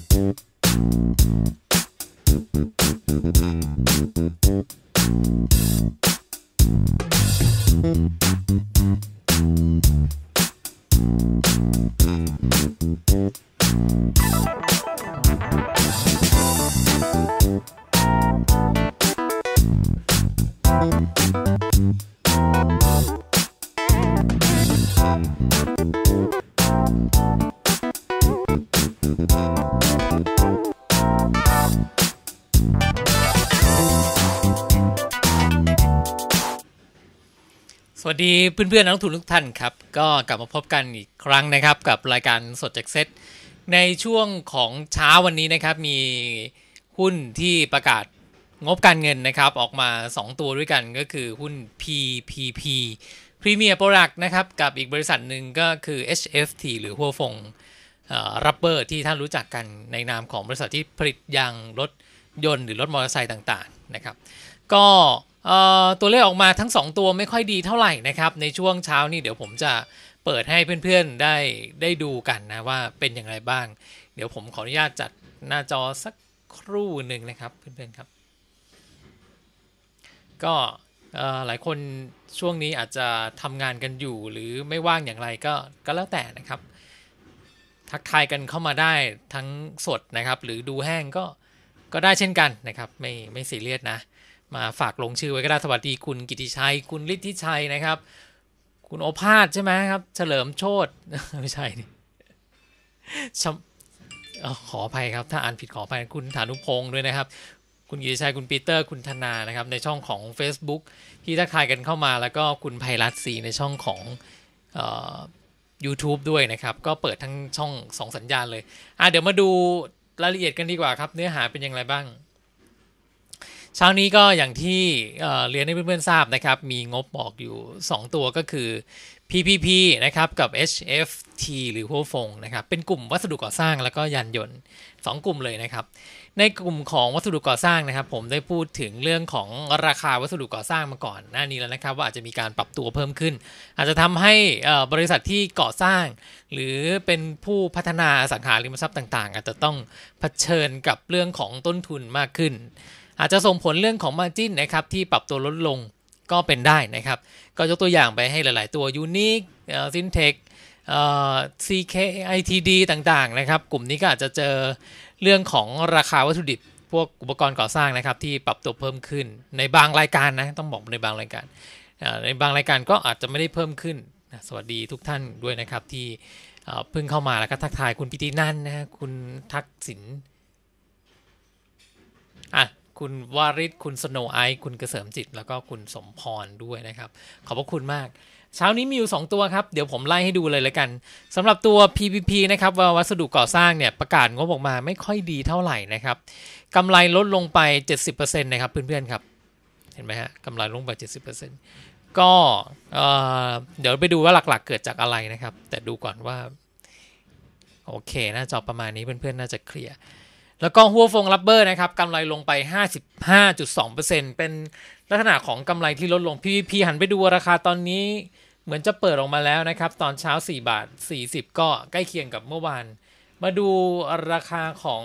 ส วัสดีเพื่อนๆนักลงทุนทุกท่านครับ ก็กลับมาพบกันอีกครั้งนะครับ กับรายการสดจากเซตในช่วงของเช้าวันนี้นะครับ มีหุ้นที่ประกาศงบการเงินนะครับ ออกมา 2 ตัวด้วยกันก็คือหุ้น PPP Premier Product นะครับ กับอีกบริษัทหนึ่งก็คือ HFT หรือหัวฟงรับเบอร์ที่ท่านรู้จักกันในนามของบริษัทที่ผลิตยางรถยนต์หรือรถมอเตอร์ไซค์ต่างๆนะครับ ก็ ตัวเลขออกมาทั้ง 2 ตัวไม่ค่อยดีเท่าไหร่นะครับ ในช่วงเช้านี้เดี๋ยวผมจะเปิดให้เพื่อนๆได้ได้ดูกันนะว่าเป็นอย่างไรบ้าง เดี๋ยวผมขออนุญาตจัดหน้าจอสักครู่หนึ่งนะครับเพื่อนๆครับ ก็หลายคนช่วงนี้อาจจะทำงานกันอยู่หรือไม่ว่างอย่างไรก็ก็แล้วแต่นะครับ ทักทายกันเข้ามาได้ทั้งสดนะครับ หรือดูแห้งก็ก็ได้เช่นกันนะครับ ไม่ไม่ซีเรียสนะ มาฝากลงชื่อไว้ก็ได้สวัสดีคุณกิติชัย คุณฤทธิชัยนะครับ คุณโอภาสใช่ไหมครับ เฉลิมโชตไม่ใช่นี่ขออภัยครับ ถ้าอ่านผิดขออภัยคุณฐานุพงศ์ด้วยนะครับ คุณกิติชัยคุณปีเตอร์คุณธนานะครับ ในช่องของ Facebook ที่ทักทายกันเข้ามา แล้วก็คุณไพรัตสีในช่องของยูทูบด้วยนะครับ ก็เปิดทั้งช่องสองสัญญาณเลย อะเดี๋ยวมาดูรายละเอียดกันดีกว่าครับ เนื้อหาเป็นอย่างไรบ้าง เช้านี้ก็อย่างที่เรียนให้เพื่อนๆทราบนะครับ มีงบบอกอยู่ 2 ตัวก็คือ PPP นะครับกับ HFT หรือหัวฟงนะครับ เป็นกลุ่มวัสดุก่อสร้างแล้วก็ยานยนต์ 2 กลุ่มเลยนะครับ ในกลุ่มของวัสดุก่อสร้างนะครับ ผมได้พูดถึงเรื่องของราคาวัสดุก่อสร้างมาก่อนหน้านี้แล้วนะครับ ว่าอาจจะมีการปรับตัวเพิ่มขึ้น อาจจะทำให้บริษัทที่ก่อสร้าง หรือเป็นผู้พัฒนาสังหาริมทรัพย์ต่าง ๆ อาจจะต้องเผชิญกับเรื่องของต้นทุนมากขึ้น อาจจะส่งผลเรื่องของ Margin นะครับที่ปรับตัวลดลงก็เป็นได้นะครับ ก็ยกตัวอย่างไปให้หลาย ๆ ตัว Unique Syntech CK ITD ต่าง ๆ นะครับ กลุ่มนี้ก็อาจจะเจอเรื่องของราคาวัตถุดิบพวกอุปกรณ์ก่อสร้างนะครับที่ปรับตัวเพิ่มขึ้นในบางรายการนะต้องบอกในบางรายการ ในบางรายการก็อาจจะไม่ได้เพิ่มขึ้น สวัสดีทุกท่านด้วยนะครับที่เพิ่งเข้ามาแล้วก็ทักทายคุณพิตินันนะคุณทักษิณอะ คุณวาริศคุณสโนไอคุณเกษมจิต แล้วก็คุณสมพรด้วยนะครับ ขอบพระคุณมาก เช้านี้มีอยู่ 2 ตัวครับ เดี๋ยวผมไล่ให้ดูเลยแล้วกันสำหรับตัว PPP นะครับว,วัสดุก่อสร้างเนี่ยประกาศงบออกมาไม่ค่อยดีเท่าไหร่นะครับกำไรลดลงไป 70%นะครับเพื่อนๆครับเห็นไหมฮะกำไรลงไป 70%ก็เดี๋ยวไปดูว่าหลักๆ เกิดจากอะไรนะครับ แต่ดูก่อนว่า โอเคน่าจะประมาณนี้เพื่อนๆน่าจะเคลียร์ แล้วก็หัวฟงรับเบอร์นะครับกำไรลงไป 55.2%เป็นลักษณะของกำไรที่ลดลง PVP หันไปดูราคาตอนนี้ เหมือนจะเปิดออกมาแล้วนะครับ ตอนเช้า 4 บาท 40 ก็ใกล้เคียงกับเมื่อวาน มาดูราคาของ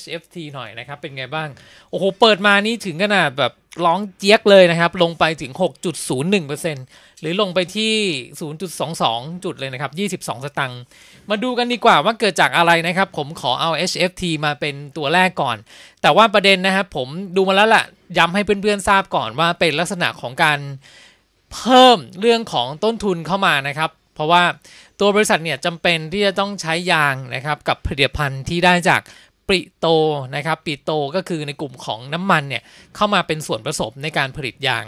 HFT หน่อยนะครับ เป็นไงบ้าง โอ้โห เปิดมานี่ถึงขนาดแบบร้องเจี๊ยกเลยนะครับ ลงไปถึง 6.01%หรือลงไปที่ 0.22 จุดเลยนะครับ 22 สตังค์ มาดูกันดีกว่าว่าเกิดจากอะไรนะครับ ผมขอเอา HFT มาเป็นตัวแรกก่อน แต่ว่าประเด็นนะครับผมดูมาแล้วแหละย้ำให้เพื่อนๆทราบก่อนว่าเป็นลักษณะของการเพิ่มเรื่องของต้นทุนเข้ามานะครับ เพราะว่า ตัวบริษัทเนี่ยจำเป็นที่จะต้องใช้ยางนะครับกับผลิตภัณฑ์ที่ได้จากปิโตนะครับปิโตก็คือในกลุ่มของน้ำมันเนี่ยเข้ามาเป็นส่วนผสมในการผลิตยาง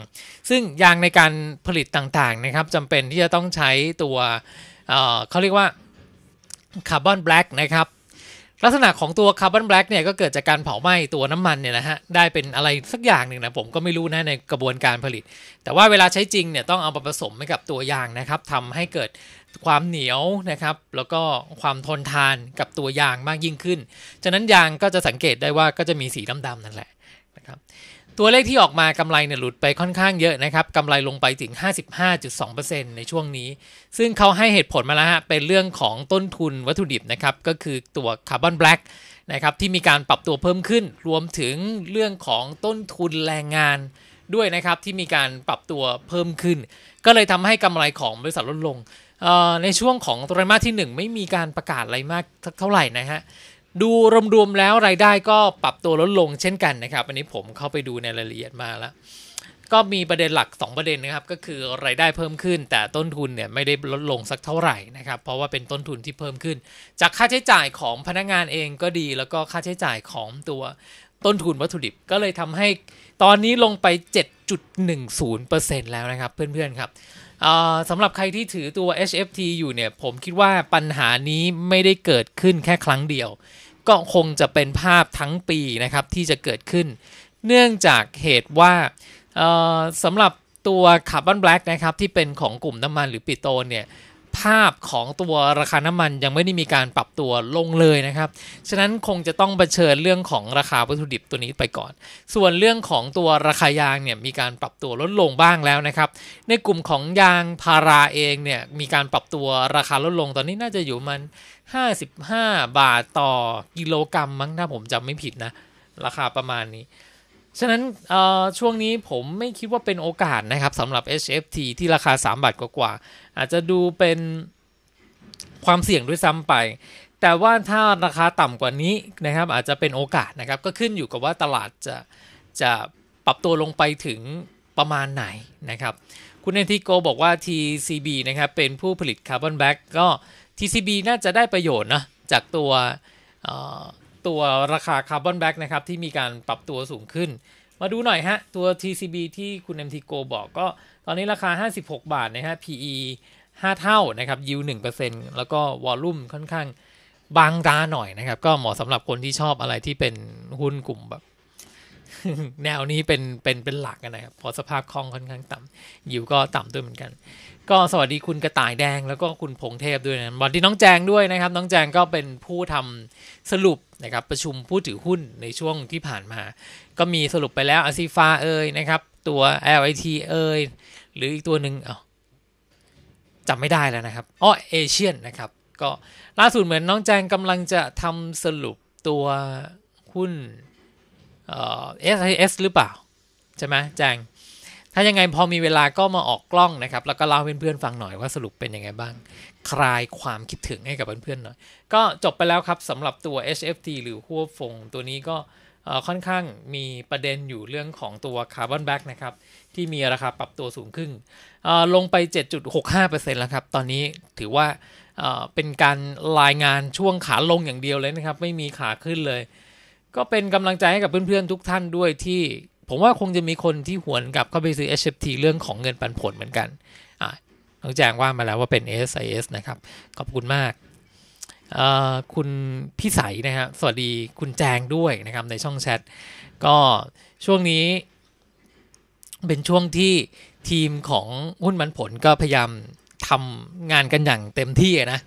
ซึ่งยางในการผลิตต่างๆนะครับจำเป็นที่จะต้องใช้ตัวเขาเรียกว่าคาร์บอนแบล็กนะครับ ลักษณะของตัวคาร์บอนแบล็กเนี่ยก็เกิดจากการเผาไหม้ตัวน้ำมันเนี่ยนะฮะได้เป็นอะไรสักอย่างหนึ่งนะผมก็ไม่รู้นะในกระบวนการผลิต แต่ว่าเวลาใช้จริงเนี่ยต้องเอามาผสมกับตัวยางนะครับทำให้เกิดความเหนียวนะครับ แล้วก็ความทนทานกับตัวยางมากยิ่งขึ้น ฉะนั้นยางก็จะสังเกตได้ว่าก็จะมีสีดำๆนั่นแหละนะครับ ตัวเลขที่ออกมากำไรเนี่ยหลุดไปค่อนข้างเยอะนะครับกำไรลงไปถึง 55.2%ในช่วงนี้ ซึ่งเขาให้เหตุผลมาแล้วฮะเป็นเรื่องของต้นทุนวัตถุดิบนะครับ ก็คือตัวคาร์บอนแบล็กนะครับที่มีการปรับตัวเพิ่มขึ้น รวมถึงเรื่องของต้นทุนแรงงานด้วยนะครับที่มีการปรับตัวเพิ่มขึ้น ก็เลยทำให้กำไรของบริษัทลดลงในช่วงของไตรมาสที่ 1 ไม่มีการประกาศอะไรมากเท่าไหร่นะฮะ ดูรวมๆแล้วรายได้ก็ปรับตัวลดลงเช่นกันนะครับ อันนี้ผมเข้าไปดูในรายละเอียดมาแล้ว ก็มีประเด็นหลัก 2 ประเด็นนะครับ ก็คือรายได้เพิ่มขึ้น แต่ต้นทุนเนี่ยไม่ได้ลดลงสักเท่าไหร่นะครับ เพราะว่าเป็นต้นทุนที่เพิ่มขึ้น จากค่าใช้จ่ายของพนักงานเองก็ดี แล้วก็ค่าใช้จ่ายของตัวต้นทุนวัตถุดิบก็เลยทำให้ตอนนี้ลงไป 7.10%แล้วนะครับเพื่อนๆครับสำหรับใครที่ถือตัว HFT อยู่เนี่ย ผมคิดว่าปัญหานี้ไม่ได้เกิดขึ้นแค่ครั้งเดียว ก็คงจะเป็นภาพทั้งปีนะครับที่จะเกิดขึ้น เนื่องจากเหตุว่าสำหรับตัวคาร์บอนแบล็กนะครับที่เป็นของกลุ่มน้ำมันหรือปิโตรเนี่ย ภาพของตัวราคาน้ำมันยังไม่ได้มีการปรับตัวลงเลยนะครับ ฉะนั้นคงจะต้องเผชิญเรื่องของราคาวัตถุดิบตัวนี้ไปก่อน ส่วนเรื่องของตัวราคายางเนี่ยมีการปรับตัวลดลงบ้างแล้วนะครับ ในกลุ่มของยางพาราเองเนี่ยมีการปรับตัวราคาลดลงตอนนี้น่าจะอยู่มัน 55 บาทต่อกิโลกรัมมั้งถ้าผมจำไม่ผิดนะ ราคาประมาณนี้ ฉะนั้นช่วงนี้ผมไม่คิดว่าเป็นโอกาสนะครับสำหรับ HFT ที่ราคา 3 บาทกว่าๆอาจจะดูเป็นความเสี่ยงด้วยซ้ำไป แต่ว่าถ้าราคาต่ำกว่านี้นะครับ อาจจะเป็นโอกาสนะครับ ก็ขึ้นอยู่กับว่าตลาดจะจะปรับตัวลงไปถึงประมาณไหนนะครับ คุณเอทิโกบอกว่า TCB นะครับเป็นผู้ผลิตคาร์บอนแบ็กก็ TCB น่าจะได้ประโยชน์นะจากตัว ตัวราคาคาร์บอนแบ็กนะครับที่มีการปรับตัวสูงขึ้น มาดูหน่อยฮะ ตัว TCB ที่คุณ MT Go บอกก็ตอนนี้ราคา 56 บาทนะฮะ PE 5 เท่านะครับ y i e l 1%แล้วก็วอลลุ่มค่อนข้างบางตาหน่อยนะครับ ก็เหมาะสำหรับคนที่ชอบอะไรที่เป็นหุ้นกลุ่มแบบ แนวนี้เป็นเป็นเป็นหลักนะครับพอสภาพคล่องค่อนข้างต่ำยิวก็ต่ำด้วยเหมือนกัน ก็สวัสดีคุณกระต่ายแดงแล้วก็คุณพงเทพด้วยนะวันที่น้องแจงด้วยนะครับ น้องแจงก็เป็นผู้ทำสรุปนะครับประชุมผู้ถือหุ้นในช่วงที่ผ่านมา ก็มีสรุปไปแล้วอาซีฟาเอ่ยนะครับ ตัว LIT เอ่ยหรืออีกตัวหนึ่งอ๋อจำไม่ได้แล้วนะครับอ๋อเอเชียนนะครับ ก็ล่าสุดเหมือนน้องแจงกำลังจะทำสรุปตัวหุ้น เอ่อ SIS หรือเปล่า ใช่ไหมแจงถ้ายังไงพอมีเวลาก็มาออกกล้องนะครับ แล้วก็เล่าเพื่อนๆฟังหน่อยว่าสรุปเป็นยังไงบ้าง คลายความคิดถึงให้กับเพื่อนๆหน่อย ก็จบไปแล้วครับสำหรับตัว HFT หรือหัวฟงตัวนี้ก็ค่อนข้างมีประเด็นอยู่เรื่องของตัวคาร์บอนแบ็กนะครับ ที่มีราคาปรับตัวสูงขึ้น ลงไป 7.65%แล้วครับ ตอนนี้ถือว่าเป็นการรายงานช่วงขาลงอย่างเดียวเลยนะครับ ไม่มีขาขึ้นเลย ก็เป็นกำลังใจให้กับเพื่อนๆทุกท่านด้วยที่ผมว่าคงจะมีคนที่หวนกลับเข้าไปซื้อ HFT เรื่องของเงินปันผลเหมือนกันอ่าน้องแจ้งว่ามาแล้วว่าเป็น SIS นะครับ ขอบคุณมากคุณพี่ใสนะครับสวัสดีคุณแจงด้วยนะครับในช่องแชท ก็ช่วงนี้ เป็นช่วงที่ทีมของหุ้นมันผลก็พยายามทำงานกันอย่างเต็มที่นะ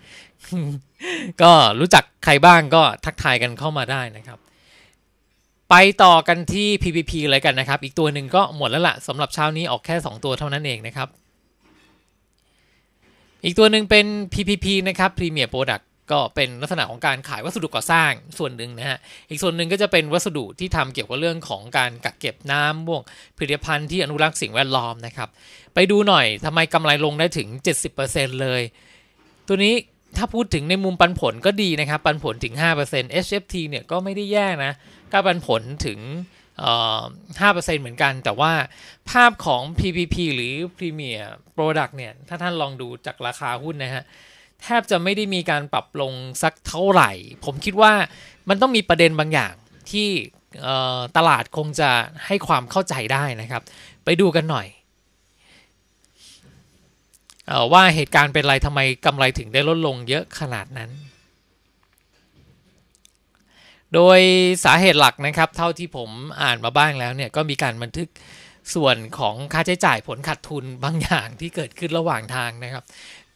ก็รู้จักใครบ้างก็ทักทายกันเข้ามาได้นะครับ ไปต่อกันที่ PPP เลยกันนะครับ อีกตัวหนึ่งก็หมดแล้วละ่ะสำหรับเช้านี้ออกแค่ 2 ตัวเท่านั้นเองนะครับ อีกตัวหนึ่งเป็น PPP นะครับ Premier Product ก็เป็นลักษณะของการขายวัสดุก่อสร้างส่วนหนึ่งนะฮะ อีกส่วนหนึ่งก็จะเป็นวัสดุที่ทำเกี่ยวกับเรื่องของการกักเก็บน้ำพวกผลิตภัณฑ์ที่อนุรักษ์สิ่งแวดล้อมนะครับ ไปดูหน่อยทำไมกำไรลงได้ถึง 70%เลย ตัวนี้ถ้าพูดถึงในมุมปันผลก็ดีนะครับ ปันผลถึง 5% HFT เนี่ยก็ไม่ได้แย่นะ ก็ปันผลถึง5%เหมือนกัน แต่ว่าภาพของ PPP หรือ Premier Product เนี่ย ถ้าท่านลองดูจากราคาหุ้นนะฮะ แทบจะไม่ได้มีการปรับลงสักเท่าไหร่ ผมคิดว่ามันต้องมีประเด็นบางอย่างที่ตลาดคงจะให้ความเข้าใจได้นะครับ ไปดูกันหน่อยว่าเหตุการณ์เป็นไรทำไมกำไรถึงได้ลดลงเยอะขนาดนั้น โดยสาเหตุหลักนะครับ เท่าที่ผมอ่านมาบ้างแล้วเนี่ยก็มีการบันทึกส่วนของค่าใช้จ่ายผลขาดทุนบางอย่างที่เกิดขึ้นระหว่างทางนะครับ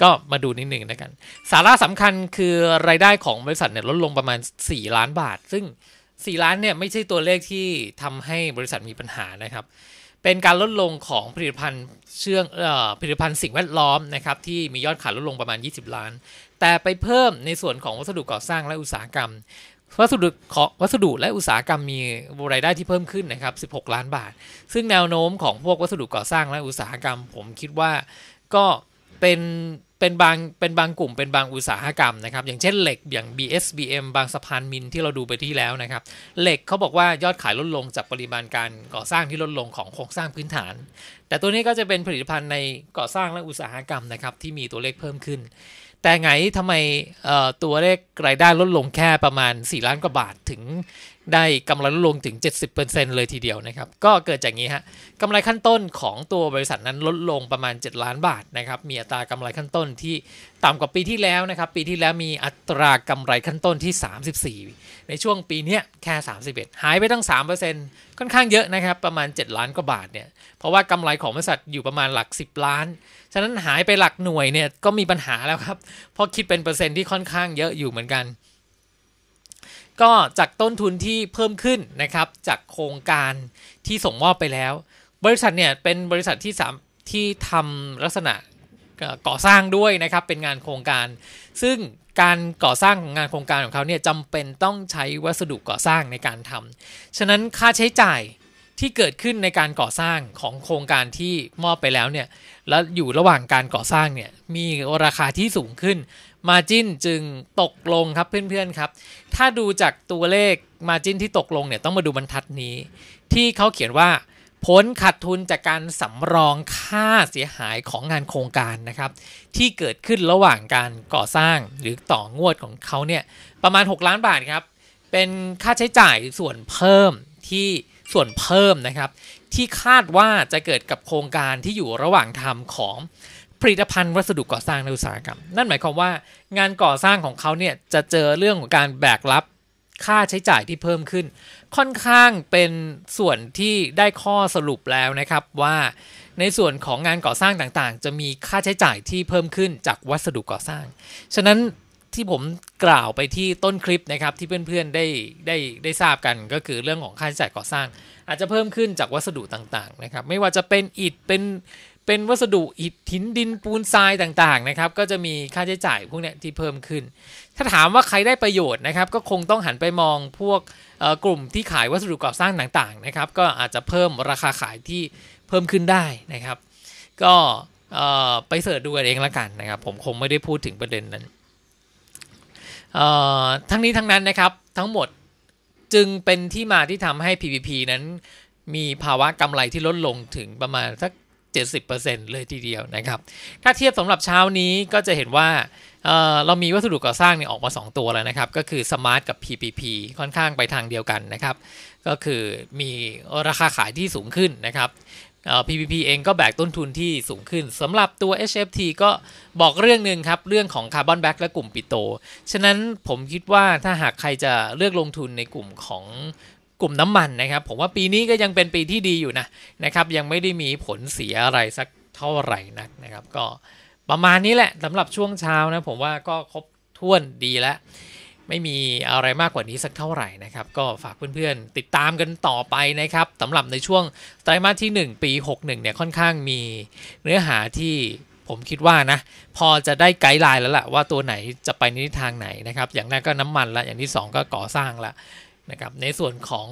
ก็มาดูนิดหนึ่งนะกัน สาระสำคัญคือรายได้ของบริษัทเนี่ยลดลงประมาณ 4 ล้านบาท ซึ่ง 4 ล้านเนี่ยไม่ใช่ตัวเลขที่ทำให้บริษัทมีปัญหานะครับ เป็นการลดลงของผลิตภัณฑ์เชื่องผลิตภัณฑ์สิ่งแวดล้อมนะครับที่มียอดขายลดลงประมาณ 20 ล้าน แต่ไปเพิ่มในส่วนของวัสดุก่อสร้างและอุตสาหกรรม วัสดุขอวัสดุและอุตสาหกรรมมีรายได้ที่เพิ่มขึ้นนะครับ 16 ล้านบาท ซึ่งแนวโน้มของพวกวัสดุก่อสร้างและอุตสาหกรรม ผมคิดว่าก็เป็นเป็นบางเป็นบางกลุ่มเป็นบางอุตสาหกรรมนะครับ อย่างเช่นเหล็กอย่าง BSBM บางสะพานมินที่เราดูไปที่แล้วนะครับ เหล็กเขาบอกว่ายอดขายลดลงจากปริมาณการก่อสร้างที่ลดลงของโครงสร้างพื้นฐาน แต่ตัวนี้ก็จะเป็นผลิตภัณฑ์ในก่อสร้างและอุตสาหกรรมนะครับที่มีตัวเลขเพิ่มขึ้น แต่ไงทำไมตัวเลขรายได้ลดลงแค่ประมาณ 4 ล้านกว่าบาทถึง ได้กำไรลดลงถึง 70%เลยทีเดียวนะครับ ก็เกิดจากนี้ฮะกำไรขั้นต้นของตัวบริษัทนั้นลดลงประมาณ 7 ล้านบาทนะครับ มีอัตรากำไรขั้นต้นที่ต่ำกว่าปีที่แล้วนะครับ ปีที่แล้วมีอัตรากำไรขั้นต้นที่ 34 ในช่วงปีนี้แค่ 31 หายไปตั้ง 3%ค่อนข้างเยอะนะครับ ประมาณ 7 ล้านกว่าบาทเนี่ย เพราะว่ากำไรของบริษัทอยู่ประมาณหลัก 10 ล้าน ฉะนั้นหายไปหลักหน่วยเนี่ยก็มีปัญหาแล้วครับ เพราะคิดเป็นเปอร์เซ็นต์ที่ค่อนข้างเยอะอยู่เหมือนกัน ก็จากต้นทุนที่เพิ่มขึ้นนะครับจากโครงการที่ส่งมอบไปแล้ว บริษัทเนี่ยเป็นบริษัทที่สามที่ทำลักษณะก่อสร้างด้วยนะครับเป็นงานโครงการ ซึ่งการก่อสร้างของงานโครงการของเขาเนี่ยจำเป็นต้องใช้วัสดุก่อสร้างในการทำฉะนั้นค่าใช้จ่าย ที่เกิดขึ้นในการก่อสร้างของโครงการที่มอบไปแล้วเนี่ยแล้วอยู่ระหว่างการก่อสร้างเนี่ยมีราคาที่สูงขึ้นมาจินจึงตกลงครับเพื่อนๆครับ ถ้าดูจากตัวเลขมาจินที่ตกลงเนี่ยต้องมาดูบรรทัดนี้ ที่เขาเขียนว่าผลขาดทุนจากการสำรองค่าเสียหายของงานโครงการนะครับ ที่เกิดขึ้นระหว่างการก่อสร้างหรือต่องวดของเขาเนี่ยประมาณ 6 ล้านบาทครับ เป็นค่าใช้จ่ายส่วนเพิ่มที่ ส่วนเพิ่มนะครับ ที่คาดว่าจะเกิดกับโครงการที่อยู่ระหว่างทำของผลิตภัณฑ์วัสดุก่อสร้างในอุตสาหกรรม นั่นหมายความว่างานก่อสร้างของเขาเนี่ยจะเจอเรื่องของการแบกรับค่าใช้จ่ายที่เพิ่มขึ้น ค่อนข้างเป็นส่วนที่ได้ข้อสรุปแล้วนะครับว่าในส่วนของงานก่อสร้างต่างๆ จะมีค่าใช้จ่ายที่เพิ่มขึ้นจากวัสดุก่อสร้าง ฉะนั้น ที่ผมกล่าวไปที่ต้นคลิปนะครับที่เพื่อนๆได้ได้ได้ทราบกันก็คือเรื่องของค่าใช้จ่ายก่อสร้าง อาจจะเพิ่มขึ้นจากวัสดุต่างๆนะครับไม่ว่าจะเป็นอิฐเป็นเป็นวัสดุอิฐหินดินปูนทรายต่างๆนะครับก็จะมีค่าใช้จ่ายพวกนี้ที่เพิ่มขึ้น ถ้าถามว่าใครได้ประโยชน์นะครับก็คงต้องหันไปมองพวกกลุ่มที่ขายวัสดุก่อสร้างต่างๆนะครับก็อาจจะเพิ่มราคาขายที่เพิ่มขึ้นได้นะครับ ก็ไปเสิร์ชดูกันเองละกันนะครับผมคงไม่ได้พูดถึงประเด็นนั้น ทั้งนี้ทั้งนั้นนะครับทั้งหมดจึงเป็นที่มาที่ทำให้ PPP นั้น มีภาวะกำไรที่ลดลงถึงประมาณสัก 70%เลยทีเดียวนะครับ ถ้าเทียบสำหรับเช้านี้ก็จะเห็นว่าเเรามีวัสดุก่อสร้างเนี่ยออกมา 2 ตัวแล้วนะครับ ก็คือ Smart กับ PPP ค่อนข้างไปทางเดียวกันนะครับ ก็คือมีราคาขายที่สูงขึ้นนะครับ PPP เองก็แบกต้นทุนที่สูงขึ้นสำหรับตัว HFT ก็บอกเรื่องหนึ่งครับ เรื่องของคาร์บอนแบ็กและกลุ่มปิโต ฉะนั้นผมคิดว่าถ้าหากใครจะเลือกลงทุนในกลุ่มของกลุ่มน้ำมันนะครับ ผมว่าปีนี้ก็ยังเป็นปีที่ดีอยู่นะนะครับ ยังไม่ได้มีผลเสียอะไรสักเท่าไหร่นักนะครับ ก็ประมาณนี้แหละสำหรับช่วงเช้านะผมว่าก็ครบถ้วนดีแล้ว ไม่มีอะไรมากกว่านี้สักเท่าไหร่นะครับ ก็ฝากเพื่อนๆ ติดตามกันต่อไปนะครับสำหรับในช่วงไตรมาสที่ 1 ปี 61 เนี่ยค่อนข้างมีเนื้อหาที่ผมคิดว่านะ พอจะได้ไกด์ไลน์แล้วล่ะว่าตัวไหนจะไปในทิศทางไหนนะครับ อย่างแรกก็น้ำมันละอย่างที่ 2 ก็ก่อสร้างละนะครับในส่วนของ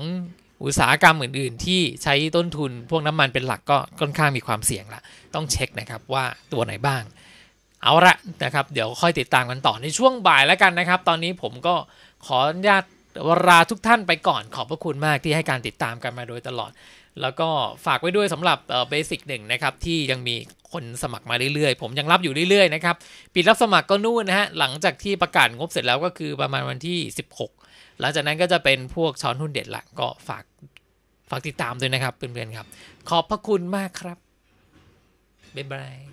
อุตสาหกรรมอื่น ๆ ที่ใช้ต้นทุนพวกน้ำมันเป็นหลักก็ค่อนข้างมีความเสี่ยงละต้องเช็คนะครับว่าตัวไหนบ้าง เอาละนะครับเดี๋ยวค่อยติดตามกันต่อในช่วงบ่ายแล้วกันนะครับ ตอนนี้ผมก็ขออนุญาตวราทุกท่านไปก่อนขอบพระคุณมากที่ให้การติดตามกันมาโดยตลอด แล้วก็ฝากไว้ด้วยสำหรับเบสิกหนึ่งนะครับที่ยังมีคนสมัครมาเรื่อยๆ ผมยังรับอยู่เรื่อยๆนะครับปิดรับสมัครก็นู่นนะฮะหลังจากที่ประกาศงบเสร็จแล้วก็คือประมาณวันที่ 16 หลังจากนั้นก็จะเป็นพวกช้อนหุ้นเด็ดหลักก็ฝากฝากติดตามด้วยนะครับเพื่อนๆครับ ขอบพระคุณมากครับบ๊ายบาย